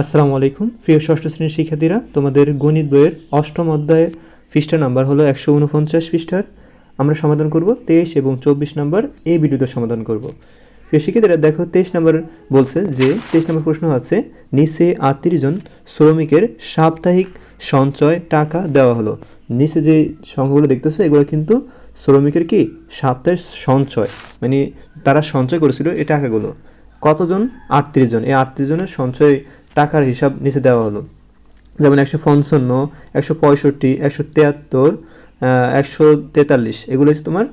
আসসালামু আলাইকুম। প্রিয় ষষ্ঠ শ্রেণির শিক্ষার্থীরা, তোমাদের গণিত বইয়ের অষ্টম অধ্যায়ের পৃষ্ঠা নাম্বার হলো একশো উনপঞ্চাশ পৃষ্ঠার। আমরা সমাধান করব তেইশ এবং চব্বিশ নাম্বার এই ভিডিওতে সমাধান করব। প্রিয় শিক্ষার্থীরা, দেখো তেইশ নাম্বার বলছে যে, তেইশ নম্বর প্রশ্ন আছে, নিচে আটত্রিশ জন শ্রমিকের সাপ্তাহিক সঞ্চয় টাকা দেওয়া হলো। নিচে যে সংখ্যাগুলো দেখতেছো, এগুলো কিন্তু শ্রমিকের কি? সাপ্তাহিক সঞ্চয় মানে তারা সঞ্চয় করেছিল এই টাকাগুলো। কতজন? আটত্রিশ জন। এই আটত্রিশ জনের সঞ্চয় টাকার হিসাব নিচে দেওয়া হলো। যেমন একশো পঞ্চান্ন, একশো পঁয়ষট্টি, একশো তিয়াত্তর একশো তেতাল্লিশ। এগুলো হচ্ছে তোমার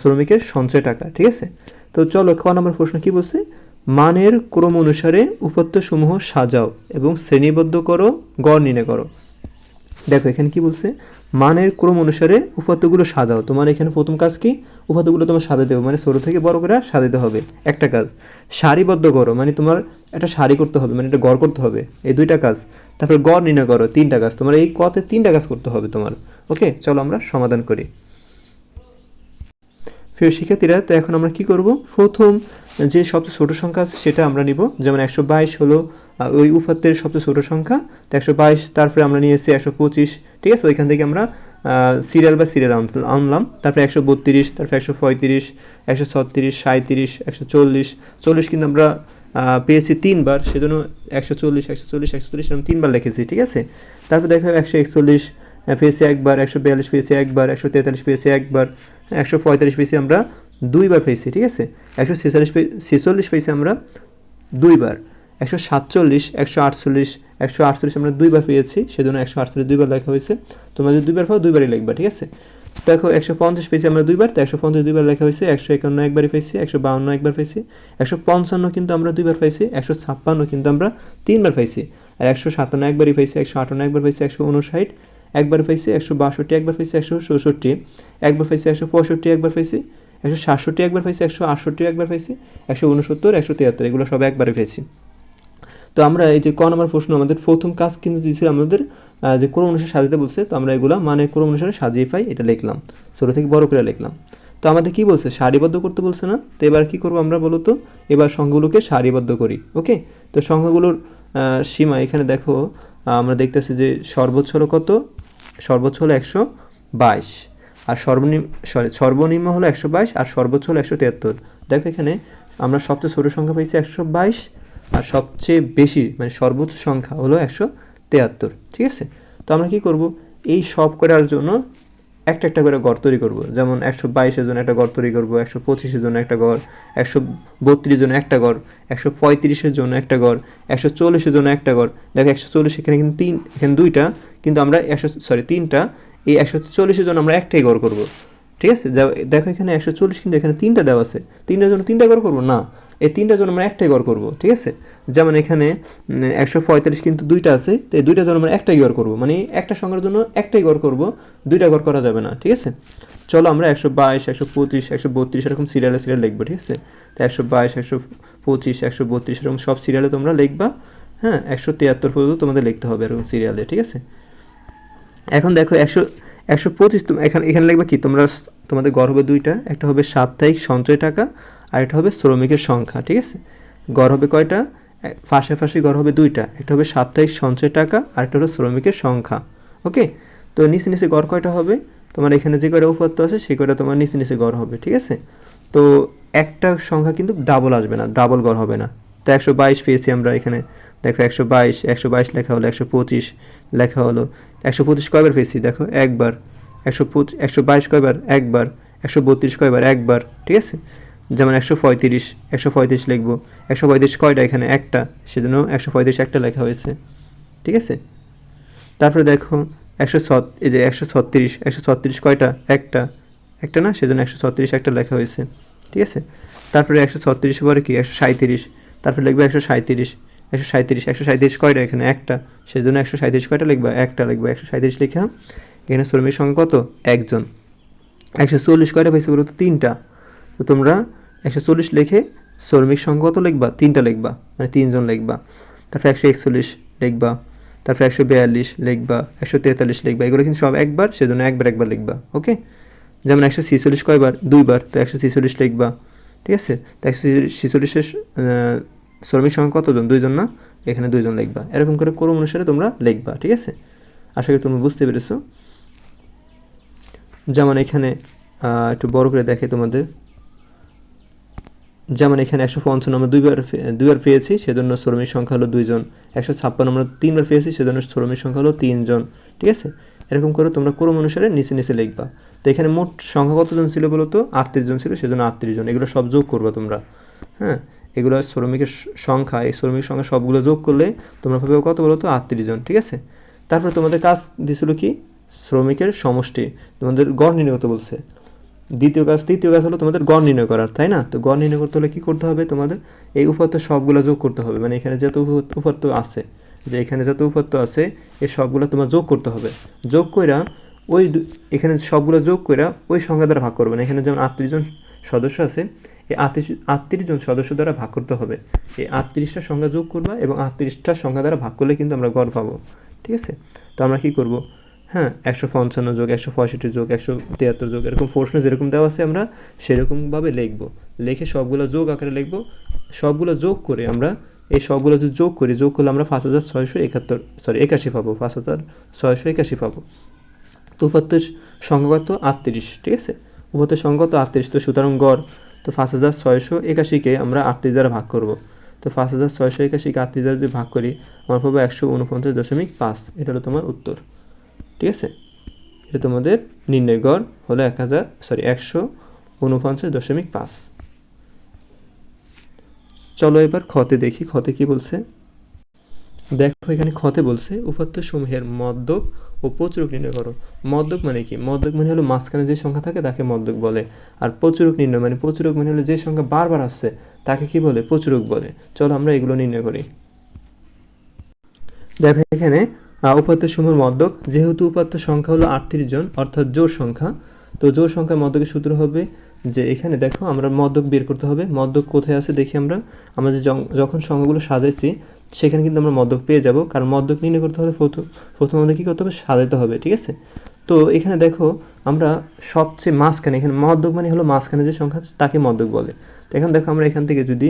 শ্রমিকের সঞ্চয় টাকা, ঠিক আছে? তো চলো, ক নম্বর প্রশ্ন কী বলছে? মানের ক্রম অনুসারে উপাত্তসমূহ সাজাও এবং শ্রেণীবদ্ধ করো, গড় নির্ণয় করো। দেখো, এখানে কি বলছে? মানের ক্রম অনুসারে উপাত্তগুলো সাজাও। তোমার এখানে প্রথম কাজ কি? উপাত্তগুলো তোমার সাজাতে হবে। মানে ছোটো থেকে বড় করে সাজাতে হবে। একটা কাজ। সারিবদ্ধ করো। মানে তোমার একটা সারি করতে হবে। মানে একটা গড় করতে হবে। এই দুইটা কাজ। তারপর গড় নির্ণয় করো। তিনটা কাজ। তোমার এই কতে তিনটা কাজ করতে হবে তোমার। ওকে? চলো আমরা সমাধান করি। প্রিয় শিক্ষার্থীরা, তো এখন আমরা কি করব? প্রথম যে সবচেয়ে ছোট সংখ্যা আছে, সেটা আমরা নিব। যেমন একশো বাইশ হলো ওই উপাত্তের সবচেয়ে ছোট সংখ্যা একশো বাইশ, তারপরে আমরা নিয়েছি একশো পঁচিশ, ঠিক আছে? ওইখান থেকে আমরা সিরিয়াল বা সিরিয়াল আনলাম। তারপরে একশো বত্রিশ, তারপরে একশো পঁয়ত্রিশ, একশো ছত্রিশ সাঁত্রিশ একশো চল্লিশ চল্লিশ কিন্তু আমরা পেয়েছি তিনবার, সেজন্য একশো চল্লিশ একশো চল্লিশ একশো চল্লিশ এরকম তিনবার লিখেছি, ঠিক আছে? তারপর দেখো একশো একচল্লিশ পেয়েছি একবার, একশো বিয়াল্লিশ পেয়েছি একবার, একশো তেতাল্লিশ পেয়েছি একবার, একশো পঁয়তাল্লিশ পেয়েছি আমরা দুইবার পেয়েছি, ঠিক আছে? একশো ছেচল্লিশ ছেচল্লিশ পেয়েছি আমরা দুইবার। একশো সাতচল্লিশ একশো আটচল্লিশ একশো আটচল্লিশ আমরা দুইবার পেয়েছি সেজন্য একশো আটচল্লিশ দুইবার লেখা হয়েছে তোমরা যদি দুইবার পাও দুইবারই লিখবা ঠিক আছে দেখো একশো পঞ্চাশ পেয়েছি আমরা দুইবার তো একশো পঞ্চাশ দুইবার লেখা হয়েছে একশো একান্ন একবারই পেয়েছি একশো বাউন্ন একবার পেয়েছি একশো পঞ্চান্ন কিন্তু আমরা দুইবার পাইছি একশো ছাপ্পান্ন কিন্তু আমরা তিনবার পাইছি আর একশো সাতান্ন একবারই পাইছি একশো আটান্ন একবার পাইছি একশো উনষাট একবার পাইছি একশো বাষট্টি একবার পাইছি একশো চৌষট্টি একবার পাইছি একশো পঁয়ষট্টি একবার পাইছি একশো সাতষট্টি একবার পাইছি একশো আটষট্টি একবার পাইছি একশো উনসত্তর একশো তিয়াত্তর এগুলো সব একবারে পেয়েছি তো আমরা এই যে ক নম্বর প্রশ্ন আমাদের প্রথম কাজ কিন্তু দিয়েছিল আমাদের যে ক্রম অনুসারে সাজাতে বলছে তো আমরা এগুলো মানে ক্রম অনুসারে সাজিয়ে পাই এটা লিখলাম। ছোটো থেকে বড় করে লিখলাম। তো আমাদের কি বলছে? সারিবদ্ধ করতে বলছে না? তো এবার কি করব আমরা বলো তো এবার সংখ্যাগুলোকে সারিবদ্ধ করি ওকে? তো সংখ্যাগুলোর আহ, সীমা এখানে দেখো আমরা দেখতেছি যে সর্বোচ্চ হলো কত? সর্বোচ্চ হলো একশো বাইশ। আর সর্বনিম্ন সরি সর্বনিম্ন হলো একশো বাইশ আর সর্বোচ্চ হলো একশো তিয়াত্তর দেখো এখানে আমরা সবচেয়ে ছোটো সংখ্যা পেয়েছি একশো বাইশ আর সবচেয়ে বেশি মানে সর্বোচ্চ সংখ্যা হলো একশো তেয়াত্তর, ঠিক আছে? তো আমরা কি করব? এই সব করার জন্য একটা একটা করে ঘর তৈরি করব। যেমন একশো বাইশের জন্য একটা ঘর তৈরি করব, একশো পঁচিশের জন্য একটা ঘর একশো বত্রিশের জন্য একটা ঘর একশো পঁয়ত্রিশের জন্য একটা ঘর একশো চল্লিশের জন্য একটা ঘর দেখো, একশো চল্লিশ এখানে কিন্তু তিন, এখানে দুইটা, কিন্তু আমরা একশো সরি তিনটা, এই একশো চল্লিশের জন্য আমরা একটাই ঘর করব, ঠিক আছে? দেখো এখানে একশো চল্লিশ কিন্তু এখানে তিনটা দেওয়া আছে। তিনটার জন্য তিনটা ঘর করব? না। এই তিনটার জন্য আমরা একটাই ঘর করব, ঠিক আছে? যেমন এখানে একশো পঁয়তাল্লিশ কিন্তু দুইটা আছে, তো এই দুইটার জন্য আমরা একটাই গড় করব। মানে একটা সংখ্যার জন্য একটাই ঘর করব, দুইটা ঘর করা যাবে না, ঠিক আছে? চলো আমরা একশো বাইশ, একশো পঁচিশ, একশো বত্রিশ এরকম সিরিয়ালে সিরিয়াল লিখব, ঠিক আছে? তো একশো বাইশ, একশো পঁচিশ, একশো বত্রিশ এরকম সব সিরিয়ালে তোমরা লিখবা হ্যাঁ? একশো তিয়াত্তর পর্যন্ত তোমাদের লিখতে হবে এরকম সিরিয়ালে ঠিক আছে? এখন দেখো, একশো একশো পঁচিশ, এখানে এখানে লিখবে কি? তোমরা, তোমাদের গড় হবে দুইটা, একটা হবে সাপ্তাহিক সঞ্চয় টাকা আর একটা হবে শ্রমিকের সংখ্যা, ঠিক আছে? গড় হবে কয়টা? পাশাপাশি গড় হবে দুইটা। একটা হবে সাপ্তাহিক সঞ্চয় টাকা আর একটা হলো শ্রমিকের সংখ্যা, ওকে? তো নিচে নিচে গড় কয়টা হবে? তোমার এখানে যে কয়টা উপাত্ত আছে, সেই কয়টা তোমার নিচে নিচে গড় হবে, ঠিক আছে? তো একটা সংখ্যা কিন্তু ডাবল আসবে না ডাবল গড় হবে না। তো একশো বাইশ পেয়েছি আমরা এখানে। দেখো একশো বাইশ একশো বাইশ লেখা হলো, একশো পঁচিশ লেখা হলো। একশো পঁচিশ কয়বার পেয়েছি? দেখো, একবার। একশো পঁচিশ একশো বাইশ কয়বার? একবার। একশো বত্রিশ কয়বার? একবার, ঠিক আছে? যেমন একশো পঁয়ত্রিশ একশো পঁয়ত্রিশ লিখব। একশো পঁয়ত্রিশ কয়টা এখানে? একটা। সেজন্য একশো পঁয়ত্রিশ একটা লেখা হয়েছে। ঠিক আছে? তারপরে দেখো, একশো এই যে একশো ছত্রিশ একশো ছত্রিশ কয়টা? একটা। একটা না? সেজন্য একশো ছত্রিশ একটা লেখা হয়েছে। ঠিক আছে? তারপরে একশো ছত্রিশ পরে কি? একশো সাঁত্রিশ তারপরে লিখবে একশো সাঁত্রিশ একশো সাঁত্রিশ একশো সাঁত্রিশ কয়টা এখানে? একটা। সেজন্য একশো সাঁত্রিশ কয়টা লিখবা? একটা লিখবা। একশো সাঁত্রিশ লিখা। এখানে শ্রমিক সংখ্যা কত? একজন। একশো চল্লিশ কয়টা পেয়েছে বলো তো? তিনটা। তো তোমরা একশো চল্লিশ লিখে শ্রমিক কত লিখবা? তিনটা লিখবা মানে তিনজন লিখবা। তারপর একশো একচল্লিশ লিখবা, তারপর একশো বিয়াল্লিশ লিখবা, একশো তেতাল্লিশ লিখবা। এগুলো কিন্তু সব একবার, সেজন্য একবার একবার লিখবা, ওকে? যেমন একশো ছিচল্লিশ কয়বার? দুইবার, তো একশো ছিচল্লিশ লিখবা, ঠিক আছে? তো একশো ছিচল্লিশের শ্রমিক সংখ্যা কতজন? দুইজন না? এখানে দুইজন লিখবা। এরকম করে ক্রম অনুসারে তোমরা লিখবা, ঠিক আছে? আশা করি তোমরা বুঝতে পেরেছ। যেমন এখানে একটু বড় করে দেখে তোমাদের। যেমন এখানে একশো পঞ্চান্ন আমরা দুইবার দুইবার পেয়েছি, সেজন্য শ্রমিক সংখ্যা হলো দুইজন। একশো ছাপ্পান্ন আমরা তিনবার পেয়েছি, সেজন্য শ্রমিক সংখ্যা হলো তিনজন। ঠিক আছে? এরকম করে তোমরা ক্রম অনুসারে নিচে নিচে লিখবা। তো এখানে মোট সংখ্যা কতজন ছিল বলো তো? আটত্রিশ জন ছিল, সেজন্য আটত্রিশ জন। এগুলো সব যোগ করবা তোমরা। হ্যাঁ? এগুলো শ্রমিকের সংখ্যা, এই শ্রমিক সংখ্যা সবগুলো যোগ করলে তোমরা পাবে কত বলো তো? আটত্রিশ জন। ঠিক আছে? তারপর তোমাদের কাজ দিছিল কি? শ্রমিকের সমষ্টি। তোমাদের গড় করতে বলছে। দ্বিতীয় কাজ, তৃতীয় কাজ হলো তোমাদের গড় নির্ণয় করার, তাই না? তো গড় নির্ণয় করতে হলে কী করতে হবে? তোমাদের এই উপাত্ত সবগুলো যোগ করতে হবে। মানে এখানে যত উপ- উপাত্ত আছে, যে এখানে যত উপাত্ত আছে এই সবগুলো তোমার যোগ করতে হবে। যোগ কইরা ওই এখানে সবগুলো যোগ কইরা ওই সংখ্যা দ্বারা ভাগ করবে না। এখানে যেমন আটত্রিশ জন সদস্য আছে, এই আটত্রিশ আটত্রিশ জন সদস্য দ্বারা ভাগ করতে হবে। এই আটত্রিশটা সংখ্যা যোগ করবা এবং আটত্রিশটা সংখ্যা দ্বারা ভাগ করলে কিন্তু আমরা গড় পাবো। ঠিক আছে? তো আমরা কী করব? হ্যাঁ একশো পঞ্চান্ন যোগ, একশো পঁয়ষট্টি যোগ, একশো তিয়াত্তর যোগ, এরকম প্রশ্ন যেরকম দেওয়া আছে আমরা সেরকমভাবে লিখব। লিখে সবগুলো যোগ আকারে লিখব। সবগুলো যোগ করে আমরা এই সবগুলো যদি যোগ করি, যোগ করলে আমরা পাঁচ হাজার ছয়শো একাত্তর সরি একাশি পাবো, পাঁচ হাজার ছয়শো একাশি পাবো। তো উপাত্তের সংখ্যাগত আটত্রিশ, ঠিক আছে? উপাত্তের সংখ্যাগত আটত্রিশ, তো সুতরাং গড়, তো পাঁচ হাজার ছয়শো একাশিকে আমরা আটত্রিশ দ্বারা ভাগ করব। তো পাঁচ হাজার ছয়শো একাশিকে আটত্রিশ দ্বারা যদি ভাগ করি, আমার পাবো একশো উনপঞ্চাশ দশমিক পাঁচ, এটা হলো তোমার উত্তর। আছে? এটা তোমাদের নির্ণয় গড় হলো এক হাজার সরি একশো উনপঞ্চাশ দশমিক পাঁচ। চলো এবার খতে দেখি খতে কি বলছে? দেখো এখানে খতে বলছে, উপাত্ত সমূহের মদ্যক ও প্রচুরক নির্ণয় করো। মদ্যক মানে কি? মদ্যক মানে হলো মাঝখানে যে সংখ্যা থাকে তাকে মদ্যক বলে। আর প্রচুরক নির্ণয় মানে প্রচুরক মানে হলো যে সংখ্যা বারবার আসছে তাকে কি বলে? প্রচুরক বলে। চলো আমরা এগুলো নির্ণয় করি। দেখো এখানে উপাত্ত সমূহের মদ্যক যেহেতু উপাত্ত সংখ্যা হলো আটত্রিশ জন, অর্থাৎ জোর সংখ্যা, তো জোর সংখ্যা মদ্যকের সূত্র হবে যে এখানে দেখো আমরা মদ্যক বের করতে হবে। মদ্যক কোথায় আছে দেখি আমরা। আমরা যে যখন সংখ্যাগুলো সাজাইছি, সেখানে কিন্তু আমরা মদ্যক পেয়ে যাব। কারণ মদ্যক নির্ণয় করতে হলে প্রথম প্রথম আমাদের কী করতে হবে? সাজাতে হবে, ঠিক আছে? তো এখানে দেখো আমরা সবচেয়ে মাঝখানে, এখানে মদ্যক মানে হলো মাঝখানে যে সংখ্যা, তাকে মদ্যক বলে। তো এখন দেখো আমরা এখান থেকে যদি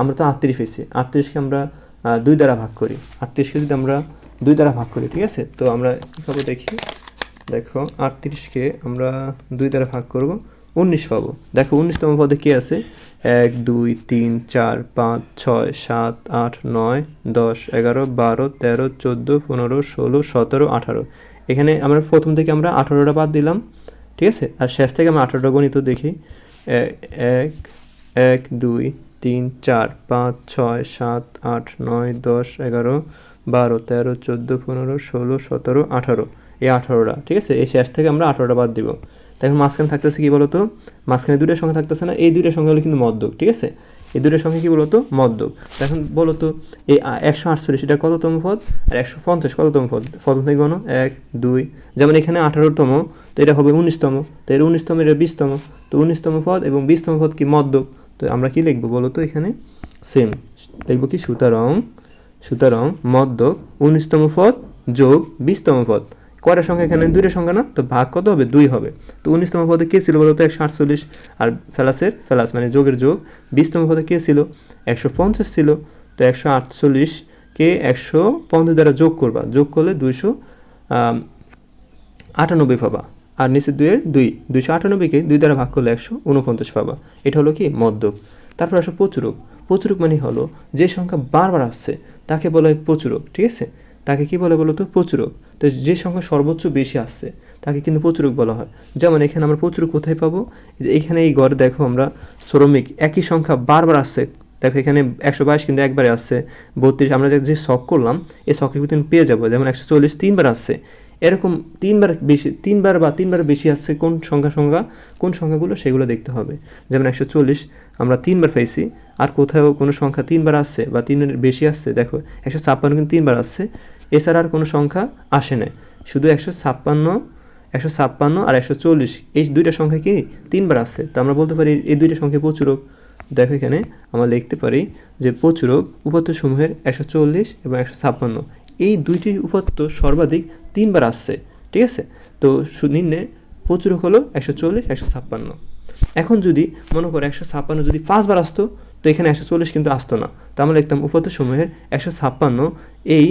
আমরা তো আটত্রিশ পেয়েছি। আটত্রিশকে আমরা দুই দ্বারা ভাগ করি। আটত্রিশকে যদি আমরা দুই দ্বারা ভাগ করি, ঠিক আছে? তো আমরা কীভাবে দেখি? দেখো, আটত্রিশকে আমরা দুই দ্বারা ভাগ করব, উনিশ পাবো। দেখো, উনিশতম পদে কী আছে? এক, দুই, তিন, চার, পাঁচ, ছয়, সাত, আট, নয়, দশ, এগারো, বারো, তেরো, চোদ্দ, পনেরো, ষোলো, সতেরো, আঠারো। এখানে আমরা প্রথম থেকে আমরা আঠারোটা বাদ দিলাম, ঠিক আছে? আর শেষ থেকে আমরা আঠারোটা গণিত দেখি। এক এক, দুই, তিন, চার, পাঁচ, ছয়, সাত, আট, নয়, দশ, এগারো বারো, তেরো, চোদ্দ, পনেরো, ষোলো, সতেরো, আঠারো। এই আঠারোটা, ঠিক আছে? এই শেষ থেকে আমরা আঠারোটা বাদ দিব। দেখুন মাঝখানে থাকতেছে কি বলতো? মাঝখানে দুইটা সংখ্যা থাকতেছে না, এই দুইটা সংখ্যা হলো কিন্তু মদ্যক ঠিক আছে? এই দুইটা সংখ্যা কি বলতো? মদ্যক এখন বলতো, এই একশো আটচল্লিশ, এটা কততম পদ? আর একশো পঞ্চাশ, কততম পদ? প্রথম থেকে গণ? এক, দুই। যেমন এখানে আঠারোতম, তো এটা হবে উনিশতম। তো এর উনিশতম, এটা বিশতম। তো উনিশতম পদ এবং বিশতম পদ কি মদ্যক তো আমরা কি লিখব বলো তো এখানে? সেম। লিখব কি? সুতরাং সুতরাং মদ্যক উনিশতম পদ যোগ বিশতম পদ। কয়টা সংখ্যা এখানে? দুইটা সংখ্যা না? তো ভাগ কত হবে? দুই হবে। তো উনিশতম পদে কে ছিল বলতো? একশো আটচল্লিশ। আর ফেলাসের ফেলাস মানে যোগের যোগ। বিশতম পদে কে ছিল? একশো পঞ্চাশ ছিল। তো একশো আটচল্লিশকে একশো পঞ্চাশ দ্বারা যোগ করবা। যোগ করলে দুইশো আটানব্বই পাবা। আর নিচে দুইয়ের দুই। দুইশো আটানব্বইকে দুই দ্বারা ভাগ করলে একশো উনপঞ্চাশ পাবা। এটা হলো কি? মদ্যক তারপর আসো প্রচুরক। প্রচুরক মানে হলো, যে সংখ্যা বারবার আসছে, তাকে বলা হয় প্রচুরক, ঠিক আছে? তাকে কি বলে বলো তো? প্রচুরক। তো যে সংখ্যা সর্বোচ্চ বেশি আসছে, তাকে কিন্তু প্রচুরক বলা হয়। যেমন এখানে আমরা প্রচুরক কোথায় পাবো? এখানে এই ঘরে দেখো আমরা শ্রমিক, একই সংখ্যা বারবার আসছে। দেখো এখানে একশো বাইশ কিন্তু একবারে আসছে, বত্রিশ, আমরা যে শখ করলাম এই শখের কিন্তু পেয়ে যাব। যেমন একশো চল্লিশ তিনবার আসছে। এরকম তিনবার বেশি, তিনবার বা তিনবার বেশি আসছে কোন সংখ্যা সংখ্যা? কোন সংখ্যাগুলো? সেগুলো দেখতে হবে। যেমন একশো চল্লিশ আমরা তিনবার পাইছি, আর কোথাও কোনো সংখ্যা তিনবার আসছে বা তিনের বেশি আসছে, দেখো, একশো ছাপ্পান্ন কিন্তু তিনবার আসছে। এছাড়া আর কোনো সংখ্যা আসে না শুধু একশো ছাপ্পান্ন একশো ছাপ্পান্ন আর একশো চল্লিশ, এই দুইটা সংখ্যা কি তিনবার আসছে? তো আমরা বলতে পারি এই দুইটা সংখ্যা প্রচুরক। দেখো এখানে আমরা লিখতে পারি যে প্রচুরক উপাত্ত সমূহের একশো চল্লিশ এবং একশো ছাপ্পান্ন। এই দুইটি উপাত্ত সর্বাধিক তিনবার আসছে, ঠিক আছে? তো সুনিম্নে প্রচুরক হলো একশো চল্লিশ, একশো ছাপ্পান্ন। এখন যদি, মনে করো একশো ছাপ্পান্ন যদি পাঁচবার আসতো, তো এখানে একশো চল্লিশ কিন্তু আসতো না। তো আমরা লিখতাম উপাত্ত সমূহের একশো ছাপ্পান্ন, এই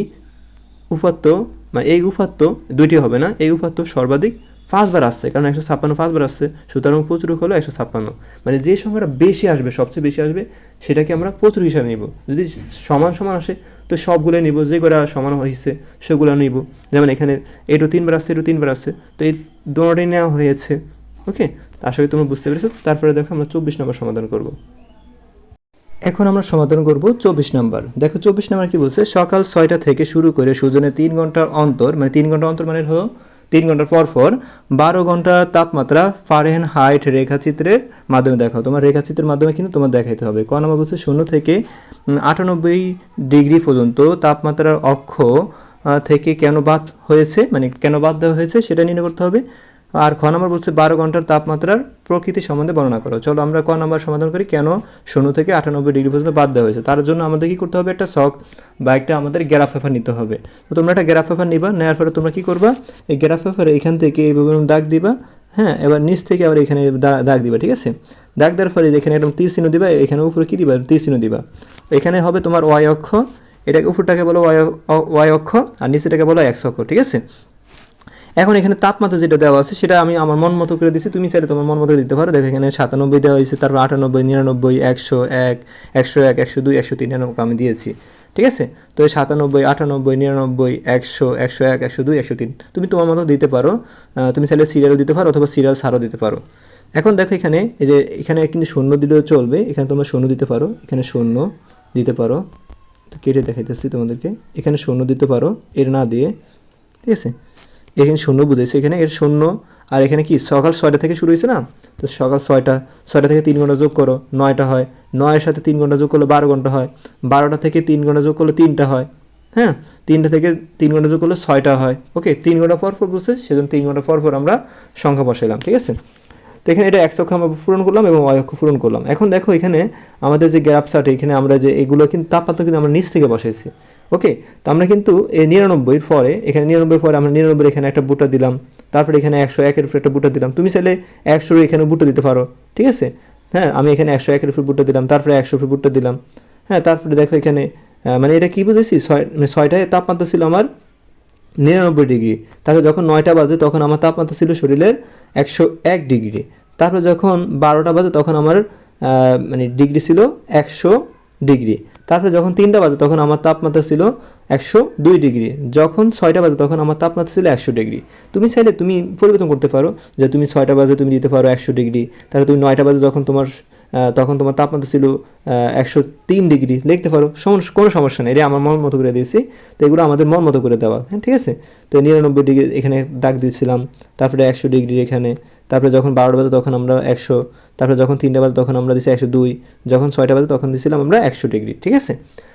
উপাত্ত মানে এই উপাত্ত দুইটি হবে না, এই উপাত্ত সর্বাধিক পাঁচবার আসছে, কারণ একশো ছাপ্পান্ন পাঁচবার আসছে, সুতরাং প্রচুরক হলো একশো ছাপ্পান্ন। মানে যে সংখ্যাটা বেশি আসবে, সবচেয়ে বেশি আসবে, সেটাকে আমরা প্রচুর হিসাবে নিব। যদি সমান সমান আসে, তো সবগুলো নিব যেগুলো সমান হয়েছে সেগুলো নিব। যেমন এখানে এটু তিনবার আসছে এটু তিনবার আসছে, তো এই দোনোটাই নেওয়া হয়েছে, ওকে? আশা করি তোমরা বুঝতে পেরেছ। তারপরে দেখো আমরা চব্বিশ নম্বর সমাধান করব। এখন আমরা সমাধান করব চব্বিশ নম্বর। দেখো চব্বিশ নাম্বার কি বলছে? সকাল ছয়টা থেকে শুরু করে সুজনের তিন ঘণ্টার অন্তর মানে তিন ঘণ্টা অন্তর মানে হলো তিন ঘণ্টার পর পর বারো ঘণ্টা তাপমাত্রা ফারেন হাইট রেখাচিত্রের মাধ্যমে দেখাও। তোমার রেখাচিত্রের মাধ্যমে কিন্তু তোমার দেখাইতে হবে। ক নম্বর বলছে শূন্য থেকে আটানব্বই ডিগ্রি পর্যন্ত তাপমাত্রার অক্ষ থেকে কেন বাদ হয়েছে? মানে কেন বাদ দেওয়া হয়েছে সেটা নির্ণয় করতে হবে। আর খ নম্বর বলছে বারো ঘণ্টার তাপমাত্রার প্রকৃতি সম্বন্ধে বর্ণনা করো। চলো আমরা ক নম্বর সমাধান করি। কেন? শূন্য থেকে আটানব্বই ডিগ্রি পর্যন্ত বাদ দেওয়া হয়েছে। তার জন্য আমাদের কি করতে হবে? একটা শখ বা একটা আমাদের গ্যারাফ পেপার নিতে হবে। তো তোমরা একটা গ্যারাফ পেপার নিবা নেওয়ার পরে তোমরা কি করবা? এই গ্যারাফ পেপারে এখান থেকে এইভাবে দাগ দিবা হ্যাঁ? এবার নিচ থেকে আবার এখানে দাগ দিবা, ঠিক আছে? দাগ দেওয়ার পরে এখানে একদম তীর চিহ্ন দিবা, এখানে উপরে কি দিবা? তীর চিহ্ন দিবা। এখানে হবে তোমার ওয়াই অক্ষ। এটাকে উপরটাকে বলো ওয়াই অক্ষ, আর নিচেটাকে বলো এক্স অক্ষ, ঠিক আছে? এখন এখানে তাপমাত্রা যেটা দেওয়া আছে, সেটা আমি আমার মন মতো করে দিচ্ছি তুমি চাইলে তোমার মন মতো দিতে পারো। দেখো এখানে সাতানব্বই দেওয়া হয়েছে, তারপর আটানব্বই, নিরানব্বই, একশো এক একশো এক, একশো দুই, একশো তিন এরকম আমি দিয়েছি। ঠিক আছে? তো এই সাতানব্বই, আটানব্বই, নিরানব্বই, একশো একশো এক, একশো দুই, একশো তিন তুমি তোমার মতো দিতে পারো। তুমি চাইলে সিরিয়ালও দিতে পারো অথবা সিরিয়াল সারও দিতে পারো। এখন দেখো এখানে, এই যে এখানে কিন্তু শূন্য দিলেও চলবে। এখানে তোমরা শূন্য দিতে পারো। এখানে শূন্য দিতে পারো। তো কেটে দেখাইতেছি তোমাদেরকে। এখানে শূন্য দিতে পারো, এর না দিয়ে। ঠিক আছে? এখানে শূন্য বুঝেছে এখানে এর শূন্য, আর এখানে কি? সকাল ছয়টা থেকে শুরু হয়েছে না? তো সকাল ছয়টা ছয়টা থেকে তিন ঘণ্টা যোগ করো, নয়টা হয়। নয়ের সাথে তিন ঘণ্টা যোগ করলে বারো ঘণ্টা হয়। বারোটা থেকে তিন ঘণ্টা যোগ করলে তিনটা হয়। হ্যাঁ? তিনটা থেকে তিন ঘণ্টা যোগ করলে ছয়টা হয়। ওকে, তিন ঘণ্টা পর পর বুঝছে, সেজন্য তিন ঘণ্টা পর পর আমরা সংখ্যা বসাইলাম, ঠিক আছে? তো এখানে এটা একশো অক্ষ আমরা পূরণ করলাম এবং ওয়াই অক্ষ পূরণ করলাম। এখন দেখো এখানে আমাদের যে গ্যাপ চার্ট এখানে আমরা যে এগুলো কিন্তু তাপমাত্রা কিন্তু আমরা নিচ থেকে বসাইছি। ওকে তো আমরা কিন্তু এই নিরানব্বইয়ের পরে, এখানে নিরানব্বই পরে আমরা নিরানব্বই এখানে একটা বুটা দিলাম। তারপরে এখানে একশো একের উপরে একটা বুটা দিলাম। তুমি চাইলে একশোর এখানে বুটা দিতে পারো। ঠিক আছে? হ্যাঁ আমি এখানে একশো একের উপরে বুটটা দিলাম, তারপরে একশো উপরে বুটটা দিলাম। হ্যাঁ তারপরে দেখো এখানে মানে এটা কি বুঝেছি? ছয় মানে ছয়টায় তাপমাত্রা ছিল আমার নিরানব্বই ডিগ্রি। তারপর যখন নয়টা বাজে তখন আমার তাপমাত্রা ছিল শরীরের একশো এক ডিগ্রি। তারপর যখন বারোটা বাজে তখন আমার মানে ডিগ্রি ছিল একশো ডিগ্রি। তারপরে যখন তিনটা বাজে তখন আমার তাপমাত্রা ছিল একশো দুই ডিগ্রি। যখন ছয়টা বাজে তখন আমার তাপমাত্রা ছিল একশো ডিগ্রি। তুমি চাইলে, তুমি পরিবর্তন করতে পারো যে তুমি ছয়টা বাজে তুমি দিতে পারো একশো ডিগ্রি। তাহলে তুমি নয়টা বাজে যখন তোমার তখন তোমার তাপমাত্রা ছিল একশো তিন ডিগ্রি। লিখতে পারো কোনো সমস্যা নেই এটা আমার মন মতো করে দিয়েছি। তো এগুলো আমাদের মন মতো করে দেওয়া হ্যাঁ ঠিক আছে? তো নিরানব্বই ডিগ্রি এখানে দাগ দিয়েছিলাম, তারপরে একশো ডিগ্রি এখানে, তারপরে যখন বারোটা বাজে তখন আমরা একশো, তারপরে যখন তিনটা বাজে তখন আমরা দিচ্ছি একশো দুই, যখন ছয়টা বাজে তখন দিয়েছিলাম আমরা একশো ডিগ্রি, ঠিক আছে?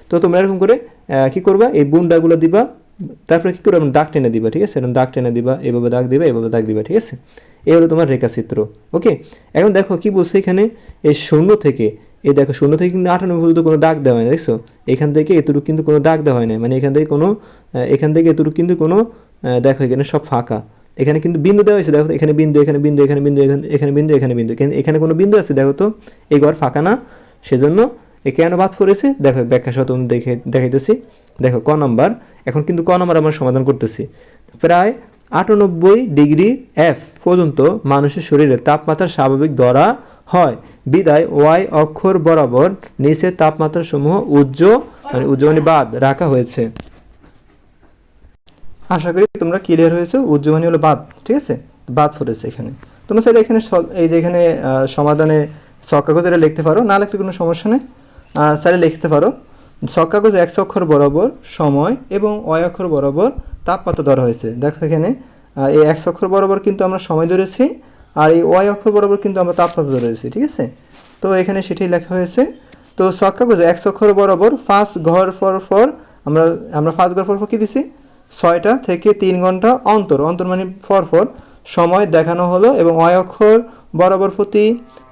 তো তোমরা এরকম করে কি করবা? এই বুন্ডাগুলো দিবা তারপরে কি করবে? দাগ টেনে দিবা, ঠিক আছে? এরকম দাগ টেনে দিবা, এভাবে দাগ দিবা, এভাবে দাগ দিবা, ঠিক আছে? এই হলো তোমার রেখাচিত্র ওকে এখন দেখো কি বলছে এখানে? এই শূন্য থেকে, এই দেখো শূন্য থেকে কিন্তু আটানব্বই পর্যন্ত কোনো দাগ দেওয়া হয় না, দেখছ? এখান থেকে এতটুকু কিন্তু কোনো দাগ দেওয়া হয় না মানে এখান থেকে কোনো এখান থেকে এতটুকু কিন্তু কোনো দেখো এখানে সব ফাঁকা। এখানে কিন্তু বিন্দু দেওয়া হয়েছে, দেখো এখানে বিন্দু এখানে বিন্দু এখানে বিন্দু, এখানে এখানে বিন্দু এখানে বিন্দু এখানে এখানে কোনো বিন্দু আছে, দেখো তো? এই ঘর ফাঁকা না, সেজন্য এ কেন বাদ পড়েছে? দেখো, ব্যাখ্যা সহ তুমি দেখে, দেখাইতেছি। দেখো, ক নাম্বার। এখন কিন্তু ক নাম্বার আমরা সমাধান করতেছি। প্রায় আটানব্বই ডিগ্রি এফ পর্যন্ত মানুষের শরীরে তাপমাত্রা স্বাভাবিক ধরা হয়। বিদায় ওয়াই অক্ষর বরাবর নিচের তাপমাত্রা সমূহ উজ্জ মানে উজ্জমানি বাদ রাখা হয়েছে। আশা করি তোমরা ক্লিয়ার হয়েছে। উজ্জমানি হলো বাদ, ঠিক আছে? বাদ পড়েছে এখানে। তোমরা চাইলে এখানে এই যে এখানে সমাধানে কাগজে লিখতে পারো। না লিখতে কোনো সমস্যা নেই। চাইলে লিখতে পারো, ছক কাগজ এক অক্ষর বরাবর সময় এবং অয় অক্ষর বরাবর তাপমাত্রা ধরা হয়েছে। দেখো এখানে এই এক অক্ষর বরাবর কিন্তু আমরা সময় ধরেছি আর এই ওয়াই অক্ষর বরাবর কিন্তু আমরা তাপমাত্রা ধরেছি, ঠিক আছে? তো এখানে সেটাই লেখা হয়েছে। তো ছক কাগজে এক অক্ষর বরাবর ফার্স্ট ঘর পর পর আমরা আমরা পাঁচ ঘর পর পর কী দিছি? ছয়টা থেকে তিন ঘণ্টা অন্তর। অন্তর মানে পর পর সময় দেখানো হলো এবং অয় অক্ষর বরাবর প্রতি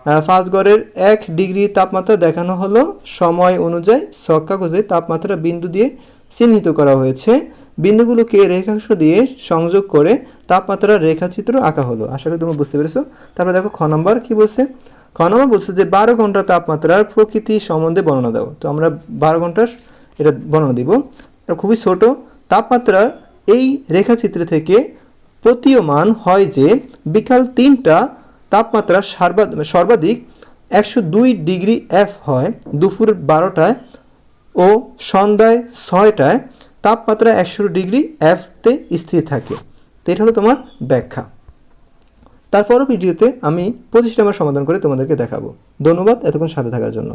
আহ, পাঁচ গড়ের এক ডিগ্রি তাপমাত্রা দেখানো হলো। সময় অনুযায়ী ছক কাগজে তাপমাত্রা বিন্দু দিয়ে চিহ্নিত করা হয়েছে। বিন্দুগুলোকে রেখাংশ দিয়ে সংযোগ করে তাপমাত্রার রেখাচিত্র আঁকা হলো। আশা করি তোমরা বুঝতে পেরেছ। তারপরে দেখো খ নম্বর কি বলছে? খ নম্বর বলছে যে বারো ঘণ্টা তাপমাত্রার প্রকৃতি সম্বন্ধে বর্ণনা দাও। তো আমরা বারো ঘণ্টার এটা বর্ণনা দিব। এটা খুবই ছোট। তাপমাত্রার এই রেখাচিত্র থেকে প্রতীয়মান হয় যে বিকাল তিনটা তাপমাত্রা সর্বাধিক একশো দুই ডিগ্রি এফ হয় দুপুর বারোটায় ও সন্ধ্যায় ছয়টায়। তাপমাত্রা একশো ডিগ্রি এফতে স্থির থাকে। তো এটা হলো তোমার ব্যাখ্যা। তারপরও ভিডিওতে আমি পঁচিশ নাম্বার সমাধান করে তোমাদেরকে দেখাবো। ধন্যবাদ, এতক্ষণ সাথে থাকার জন্য।